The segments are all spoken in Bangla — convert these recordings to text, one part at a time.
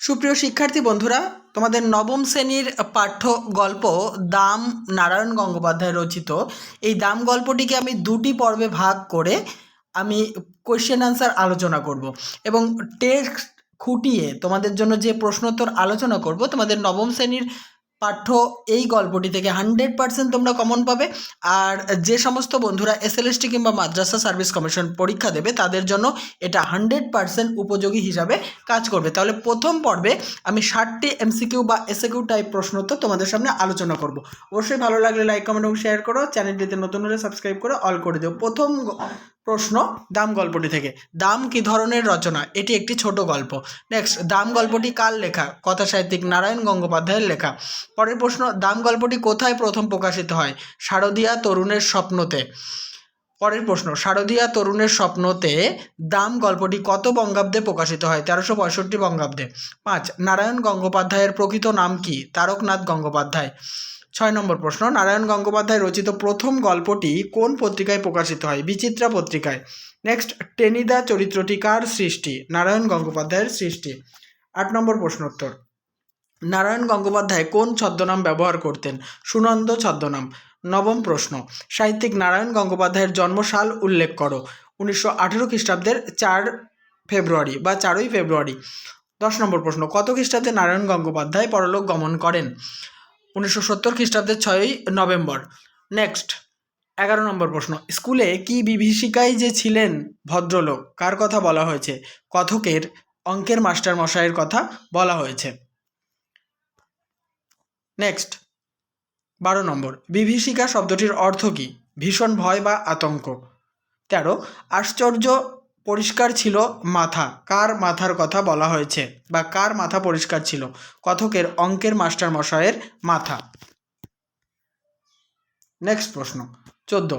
সুপ্রিয় শিক্ষার্থী বন্ধুরা, তোমাদের নবম শ্রেণির পাঠ্য গল্প দাম নারায়ণ গঙ্গোপাধ্যায় রচিত। এই দাম গল্পটিকে আমি দুটি পর্বে ভাগ করে আমি কোয়েশ্চেন আনসার আলোচনা করব এবং টেক্সট খুঁটিয়ে তোমাদের জন্য যে প্রশ্নোত্তর আলোচনা করব, তোমাদের নবম শ্রেণির পাঠ্য এই গল্পটি থেকে হান্ড্রেড পার্সেন্ট তোমরা কমন পাবে। আর যে সমস্ত বন্ধুরা এসএলএসটি কিংবা মাদ্রাসা সার্ভিস কমিশন পরীক্ষা দেবে, তাদের জন্য এটা হান্ড্রেড পার্সেন্ট উপযোগী হিসাবে কাজ করবে। তাহলে প্রথম পর্বে আমি ষাটটি এমসিকিউ বা এসএকিউ টাইপ প্রশ্ন তো তোমাদের সামনে আলোচনা করব। অবশ্যই ভালো লাগলে লাইক কমেন্ট এবং শেয়ার করো। চ্যানেলটিতে নতুন হলে সাবস্ক্রাইব করে অল করে দিও। প্রথম প্রশ্ন দাম গল্পটি থেকে। দাম কি ধরনের রচনা? এটি একটি ছোট গল্প। নেক্সট দাম গল্পটি কার লেখা? কথা সাহিত্যিক নারায়ণ গঙ্গোপাধ্যায়ের লেখা। পরের প্রশ্ন, দাম গল্পটি কোথায় প্রথম প্রকাশিত হয়? শারদীয়া তরুণের স্বপ্নতে। পরের প্রশ্ন, শারদীয়া তরুণের স্বপ্নতে দাম গল্পটি কত বঙ্গাব্দে প্রকাশিত হয়? তেরোশো পঁয়ষট্টি বঙ্গাব্দে। পাঁচ, নারায়ণ গঙ্গোপাধ্যায়ের প্রকৃত নাম কি? তারকনাথ গঙ্গোপাধ্যায়। ছয় নম্বর প্রশ্ন, নারায়ণ গঙ্গোপাধ্যায় রচিত প্রথম গল্পটি কোন পত্রিকায় প্রকাশিত হয়? বিচিত্রা পত্রিকায়। নেক্সট টেনিদা চরিত্রটি কার সৃষ্টি? নারায়ণ গঙ্গোপাধ্যায়ের সৃষ্টি। আট নম্বর প্রশ্নোত্তর। নারায়ণ গঙ্গোপাধ্যায় কোন ছদ্মনাম ব্যবহার করতেন? সুনন্দ ছদ্মনাম। নবম প্রশ্ন। সাহিত্যিক নারায়ণ গঙ্গোপাধ্যায়ের জন্মসাল উল্লেখ করো। উনিশশো আঠেরো খ্রিস্টাব্দের চার ফেব্রুয়ারি বা চারই ফেব্রুয়ারি। দশ নম্বর প্রশ্ন। কত খ্রিস্টাব্দে নারায়ণ গঙ্গোপাধ্যায় পরলোক গমন করেন? উনিশশো সত্তর খ্রিস্টাব্দের ছয়ই নভেম্বর। নেক্সট, এগারো নম্বর প্রশ্ন। স্কুলে কি বিভীষিকায় যে ছিলেন ভদ্রলোক, কার কথা বলা হয়েছে? কথকের, অঙ্কের মাস্টার মশাইয়ের কথা বলা হয়েছে। নেক্সট, বারো নম্বর। বিভীষিকা শব্দটির অর্থ কী? ভীষণ ভয় বা আতঙ্ক। তেরো, আশ্চর্য পরিষ্কার ছিল মাথা। কার মাথার কথা বলা হয়েছে বা কার মাথা পরিষ্কার ছিল? কথকের অঙ্কের মাস্টার মশায়ের মাথা। নেক্সট প্রশ্ন। চোদ্দ।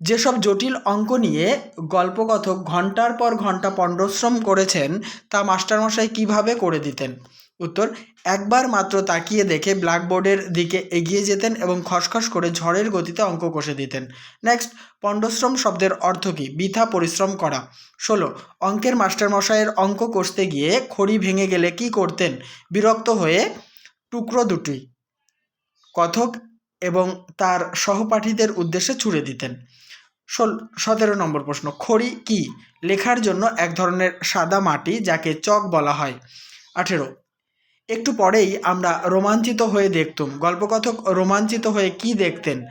যেসব জটিল অঙ্ক নিয়ে গল্পকথক ঘণ্টার পর ঘণ্টা পণ্ডশ্রম করেছেন, তা মাস্টারমশাই কীভাবে করে দিতেন? উত্তর, একবার মাত্র তাকিয়ে দেখে ব্ল্যাকবোর্ডের দিকে এগিয়ে যেতেন এবং খসখস করে ঝড়ের গতিতে অঙ্ক কষে দিতেন। নেক্সট, পণ্ডশ্রম শব্দের অর্থ কী? বৃথা পরিশ্রম করা। ষোলো, অঙ্কের মাস্টারমশাইয়ের অঙ্ক কষতে গিয়ে খড়ি ভেঙে গেলে কি করতেন? বিরক্ত হয়ে টুকরো দুটি কথক এবং তার সহপাঠীদের উদ্দেশ্যে ছুড়ে দিতেন। ষোল, সতেরো নম্বর প্রশ্ন, খড়ি কি? লেখার জন্য এক ধরনের সাদা মাটি যাকে চক বলা হয়। আঠেরো একটু পরেই আমরা রোমাঞ্চিত হয়ে দেখতুম। গল্পকথক রোমাঞ্চিত হয়ে কি দেখতেন?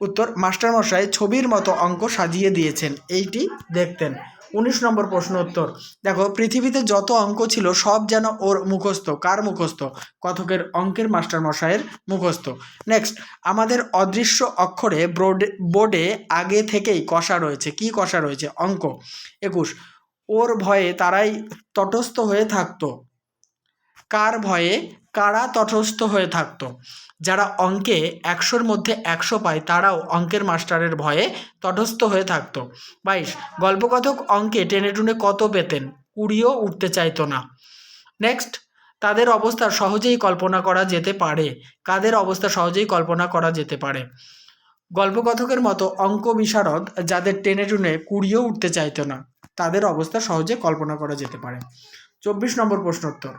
উত্তর, মাস্টারমশাই ছবির মতো অঙ্ক সাজিয়ে দিয়েছেন। এইটি দেখতেন। উনিশ নম্বর প্রশ্ন উত্তর। দেখো, পৃথিবীতে যত অঙ্ক ছিল সব যেন ওর মুখস্থ। কার মুখস্থ? কথকের অঙ্কের মাস্টারমশাইয়ের মুখস্থ। নেক্সট আমাদের অদৃশ্য অক্ষরে বোর্ডে বোর্ডে আগে থেকেই কষা রয়েছে। কি কষা রয়েছে? অঙ্ক। একুশ, ওর ভয়ে তারাই তটস্থ হয়ে থাকতো। কার ভয়ে কারা তটস্থ হয়ে থাকতো? যারা অঙ্কে একশোর মধ্যে একশো পায়, তারাও অঙ্কের মাস্টারের ভয়ে তটস্থ হয়ে থাকতো। বাইশ, গল্পকথক অঙ্কে টেনে টুনে কত পেতেন? কুড়িও উঠতে চাইতো না। নেক্সট, তাদের অবস্থা সহজেই কল্পনা করা যেতে পারে। কাদের অবস্থা সহজেই কল্পনা করা যেতে পারে? গল্পকথকের মতো অঙ্ক বিশারদ যাদের টেনে টুনে কুড়িও উঠতে চাইতো না, তাদের অবস্থা সহজে কল্পনা করা যেতে পারে। চব্বিশ নম্বর প্রশ্নোত্তর।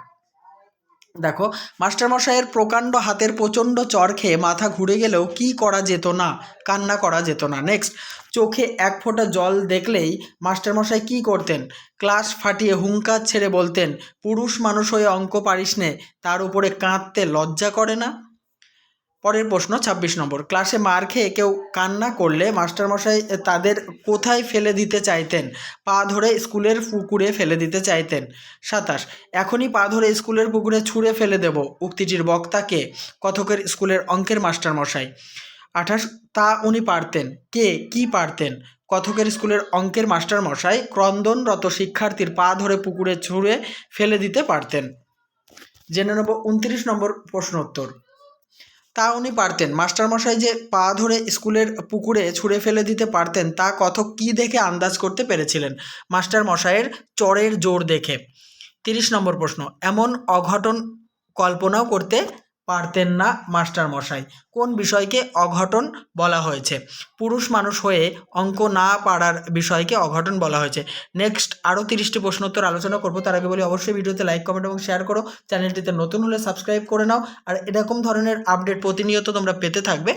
দেখো, মাস্টারমশাইয়ের প্রকাণ্ড হাতের প্রচণ্ড চর খেয়ে মাথা ঘুরে গেলেও কি করা যেত না, কান্না করা যেত না। নেক্সট চোখে এক ফোঁটা জল দেখলেই মাস্টারমশাই কি করতেন? ক্লাস ফাটিয়ে হুঙ্কার ছেড়ে বলতেন, পুরুষ মানুষ হয়ে অঙ্ক পারিস নে, তার উপরে কাঁদতে লজ্জা করে না? পরের প্রশ্ন, ছাব্বিশ নম্বর। ক্লাসে মার খেয়ে কেউ কান্না করলে মাস্টারমশাই তাদের কোথায় ফেলে দিতে চাইতেন? পা ধরে স্কুলের পুকুরে ফেলে দিতে চাইতেন। সাতাশ, এখনই পা ধরে স্কুলের পুকুরে ছুঁড়ে ফেলে দেব। উক্তিটির বক্তাকে কথকের স্কুলের অঙ্কের মাস্টারমশাই। আঠাশ, তা উনি পারতেন। কে? কি পারতেন? কথকের স্কুলের অঙ্কের মাস্টারমশাই ক্রন্দনরত শিক্ষার্থীর পা ধরে পুকুরে ছুঁড়ে ফেলে দিতে পারতেন। জেনে নেব উনত্রিশ নম্বর প্রশ্ন উত্তর তা উনি পারতেন। মাস্টারমশাই যে পা ধরে স্কুলের পুকুরে ছুঁড়ে ফেলে দিতে পারতেন, তা কত কি দেখে আন্দাজ করতে পেরেছিলেন? মাস্টারমশাইয়ের চরের জোর দেখে। তিরিশ নম্বর প্রশ্ন, এমন অঘটন কল্পনাও করতে পারতেন না মাস্টার মশাই কোন বিষয়কে অঘটন বলা হয়েছে? পুরুষ মানুষ হয়ে অঙ্ক না পারার বিষয়কে অঘটন বলা হয়েছে। নেক্সট আরও তিরিশটি প্রশ্নোত্তর আলোচনা করব, তার আগে বলি অবশ্যই ভিডিওতে লাইক, কমেন্ট এবং শেয়ার করো। চ্যানেলটিতে নতুন হলে সাবস্ক্রাইব করে নাও। আর এরকম ধরনের আপডেট প্রতিনিয়ত তোমরা পেতে থাকবে।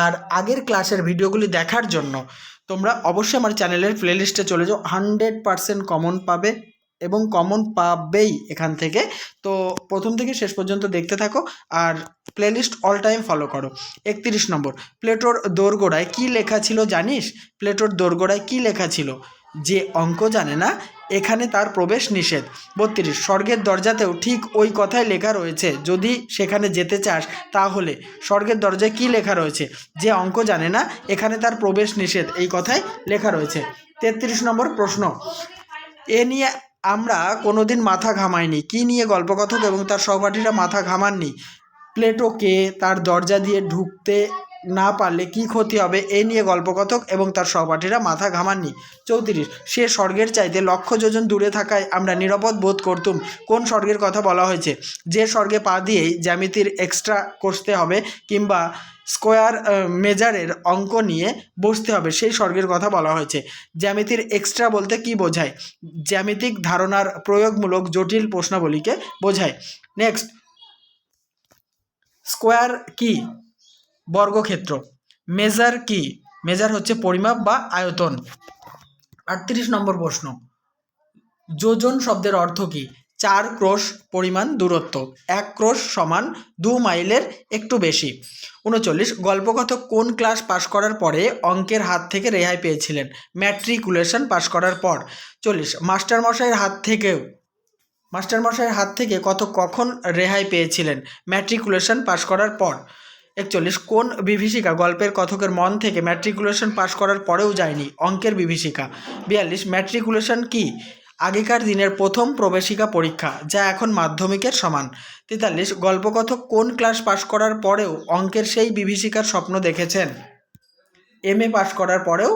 আর আগের ক্লাসের ভিডিওগুলি দেখার জন্য তোমরা অবশ্যই আমার চ্যানেলের প্লেলিস্টে চলে যাও। হান্ড্রেড পারসেন্ট কমন পাবে। এবং কমন পাবেই এখান থেকে। তো প্রথম থেকে শেষ পর্যন্ত দেখতে থাকো আর প্লেলিস্ট অল টাইম ফলো করো। একত্রিশ নম্বর, প্লেটোর দোরগোড়ায় কী লেখা ছিল জানিস? প্লেটোর দোরগোড়ায় কী লেখা ছিল? যে অঙ্ক জানে না, এখানে তার প্রবেশ নিষেধ। বত্রিশ, স্বর্গের দরজাতেও ঠিক ওই কথাই লেখা রয়েছে। যদি সেখানে যেতে চাস, তাহলে স্বর্গের দরজায় কী লেখা রয়েছে? যে অঙ্ক জানে না, এখানে তার প্রবেশ নিষেধ। এই কথাই লেখা রয়েছে। তেত্রিশ নম্বর প্রশ্ন, এ নিয়ে আমরা কোনোদিন মাথা ঘামাইনি। কি নিয়ে গল্পকথক এবং তার সহপাঠীরা মাথা ঘামাননি? প্লেটোকে তার দরজা দিয়ে ঢুকতে না পারলে কি ক্ষতি হবে এই নিয়ে গল্পকথক এবং তার সহপাঠীরা মাথা ঘামাননি। চৌত্রিশ, সে স্বর্গের চাইতে লক্ষ যোজন দূরে থাকায় আমরা নিরাপদ বোধ করতুম। কোন স্বর্গের কথা বলা হয়েছে? যে স্বর্গে পা দিয়েই জ্যামিতির এক্সট্রা কষতে হবে কিংবা স্কোয়ার মেজারের অঙ্ক নিয়ে বসতে হবে, সেই স্বর্গের কথা বলা হয়েছে। জ্যামিতির এক্সট্রা বলতে কি বোঝায়? জ্যামিতিক ধারণার প্রয়োগমূলক জটিল প্রশ্নাবলীকে বোঝায়। নেক্সট স্কোয়ার কি? বর্গক্ষেত্র। মেজার কি? মেজার হচ্ছে পরিমাপ বা আয়তন। আটত্রিশ নম্বর প্রশ্ন। যোজন শব্দের অর্থ কি? চার ক্রোশ পরিমাণ দূরত্ব। এক ক্রোশ সমান দু মাইলের একটু বেশি। উনচল্লিশ, গল্পকথক কোন ক্লাস পাশ করার পরে অঙ্কের হাত থেকে রেহাই পেয়েছিলেন? ম্যাট্রিকুলেশন পাশ করার পর। চল্লিশ, মাস্টারমশাইয়ের হাত থেকেও। মাস্টারমশাইয়ের হাত থেকে কত কখন রেহাই পেয়েছিলেন? ম্যাট্রিকুলেশন পাশ করার পর। একচল্লিশ, কোন বিভীষিকা গল্পের কথকের মন থেকে ম্যাট্রিকুলেশন পাশ করার পরেও যায়নি? অঙ্কের বিভীষিকা। বিয়াল্লিশ ম্যাট্রিকুলেশন কি? আগেকার দিনের প্রথম প্রবেশিকা পরীক্ষা, যা এখন মাধ্যমিকের সমান। তেতাল্লিশ, গল্পকথক কোন ক্লাস পাশ করার পরেও অঙ্কের সেই বিভীষিকার স্বপ্ন দেখেছেন? এম এ পাশ করার পরেও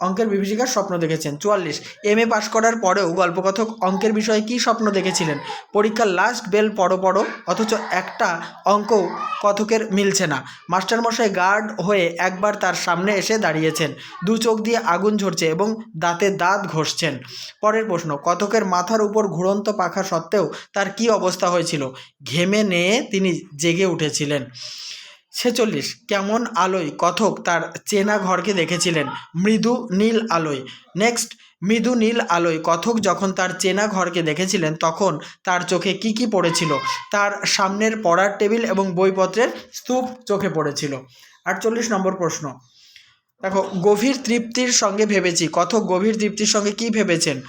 অঙ্কের বিভীষিকার স্বপ্ন দেখেছেন। চুয়াল্লিশ। এম এ পাশ করার পরেও গল্পকথক অঙ্কের বিষয়ে কী স্বপ্ন দেখেছিলেন? পরীক্ষার লাস্ট বেল পড়ো পড়ো, অথচ একটা অঙ্ক কথকের মিলছে না। মাস্টারমশাই গার্ড হয়ে একবার তার সামনে এসে দাঁড়িয়েছেন। দু চোখ দিয়ে আগুন ঝরছে এবং দাঁতে দাঁত ঘষছেন। পরের প্রশ্ন, কথকের মাথার উপর ঘুরন্ত পাখা সত্ত্বেও তার কি অবস্থা হয়েছিল? ঘেমে নিয়ে তিনি জেগে উঠেছিলেন। ছেচল্লিশ, কেমন আলোয় কথক তার চেনা ঘরকে দেখেছিলেন? মৃদু নীল আলোয়। নেক্সট মৃদু নীল আলোয় কথক যখন তার চেনা ঘরকে দেখেছিলেন, তখন তার চোখে কি কি পড়েছিল? তার সামনের পড়ার টেবিল এবং বইপত্রের স্তূপ চোখে পড়েছিল। আটচল্লিশ নম্বর প্রশ্ন। দেখো, গভীর তৃপ্তির সঙ্গে ভেবেছি। কথক গভীর তৃপ্তির সঙ্গে কি ভেবেছেন?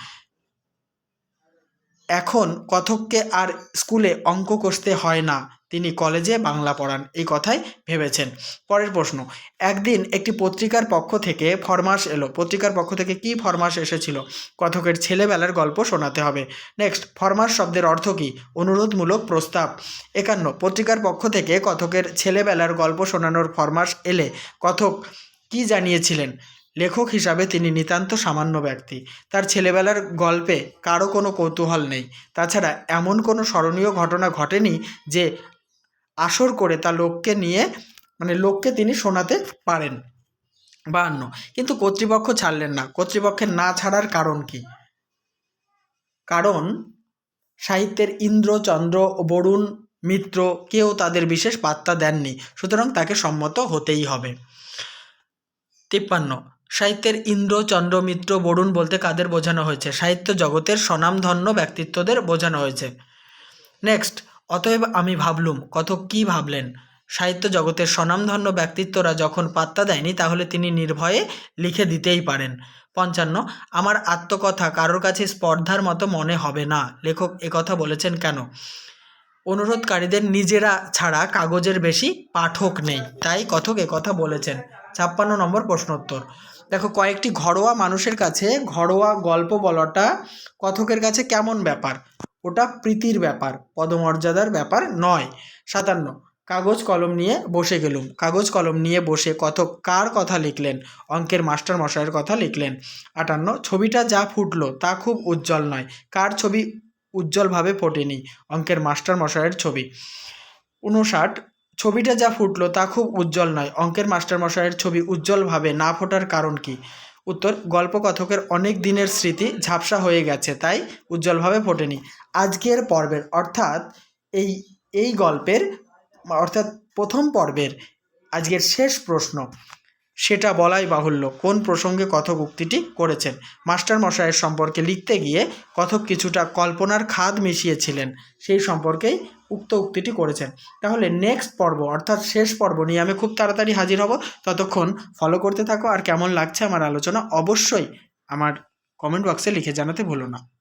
এখন কথককে আর স্কুলে অঙ্ক কষতে হয় না। তিনি কলেজে বাংলা পড়ান, এই কথাই ভেবেছেন। পরের প্রশ্ন, একদিন একটি পত্রিকার পক্ষ থেকে ফরমাস এলো। পত্রিকার পক্ষ থেকে কি ফরমাস এসেছিল? কথকের ছেলেবেলার গল্প শোনাতে হবে। নেক্সট ফরমাস শব্দের অর্থ কী? অনুরোধমূলক প্রস্তাব। একান্ন, পত্রিকার পক্ষ থেকে কথকের ছেলেবেলার গল্প শোনানোর ফরমাস এলে কথক কি জানিয়েছিলেন? লেখক হিসাবে তিনি নিতান্ত সামান্য ব্যক্তি। তার ছেলেবেলার গল্পে কারও কোনো কৌতূহল নেই। তাছাড়া এমন কোনো স্মরণীয় ঘটনা ঘটেনি যে আসর করে তা লোককে নিয়ে মানে লোককে তিনি শোনাতে পারেন বাহান্ন কিন্তু কর্তৃপক্ষ ছাড়লেন না। কর্তৃপক্ষের না ছাড়ার কারণ কি? কারণ সাহিত্যের ইন্দ্র, চন্দ্র, বরুণ, মিত্র কেউ তাদের বিশেষ পাত্তা দেননি। সুতরাং তাকে সম্মত হতেই হবে। তিপ্পান্ন সাহিত্যের ইন্দ্র, চন্দ্র, মিত্র, বরুণ বলতে কাদের বোঝানো হয়েছে? সাহিত্য জগতের স্বনামধন্য ব্যক্তিত্বদের বোঝানো হয়েছে। নেক্সট অতএব আমি ভাবলুম, কত কি ভাবলেন? সাহিত্য জগতের স্বনামধন্য ব্যক্তিত্বরা যখন পাত্তা দেয়নি, তাহলে তিনি নির্ভয়ে লিখে দিতেই পারেন। পঞ্চান্ন, আমার আত্মকথা কারোর কাছে স্পর্ধার মতো মনে হবে না। লেখক একথা বলেছেন কেন? অনুরোধকারীদের নিজেরা ছাড়া কাগজের বেশি পাঠক নেই, তাই কথক একথা বলেছেন। ছাপ্পান্ন নম্বর প্রশ্নোত্তর দেখো, কয়েকটি ঘরোয়া মানুষের কাছে ঘরোয়া গল্প বলাটা কথকের কাছে কেমন ব্যাপার? ওটা প্রীতির ব্যাপার, পদমর্যাদার ব্যাপার নয়। সাতান্ন, কাগজ কলম নিয়ে বসে গেলুম। কাগজ কলম নিয়ে বসে কথক কার কথা লিখলেন? অঙ্কের মাস্টার মশাইয়ের কথা লিখলেন। আটান্ন, ছবিটা যা ফুটলো তা খুব উজ্জ্বল নয়। কার ছবি উজ্জ্বলভাবে ফোটেনি? অঙ্কের মাস্টার মশাইয়ের ছবি। উনষাট ছবিটা যা ফুটল তা খুব উজ্জ্বল নয়। অঙ্কের মাস্টারমশাইয়ের ছবি উজ্জ্বলভাবে না ফোটার কারণ কি? উত্তর, গল্পকথকের অনেক দিনের স্মৃতি ঝাপসা হয়ে গেছে, তাই উজ্জ্বলভাবে ফোটেনি। আজকের পর্বের, অর্থাৎ এই এই গল্পের, অর্থাৎ প্রথম পর্বের, আজকের শেষ প্রশ্ন। সেটা বলাই বাহুল্য। কোন প্রসঙ্গে কথক উক্তিটি করেছেন? মাস্টার মশাইয়ের সম্পর্কে লিখতে গিয়ে কথক কিছুটা কল্পনার খাদ মিশিয়েছিলেন। সেই সম্পর্কেই উক্ত উক্তিটি করেছেন। তাহলে নেক্সট পর্ব, অর্থাৎ শেষ পর্ব নিয়ে আমি খুব তাড়াতাড়ি হাজির হব। ততক্ষণ ফলো করতে থাকো। আর কেমন লাগছে আমার আলোচনা অবশ্যই আমার কমেন্ট বক্সে লিখে জানাতে ভুলো না।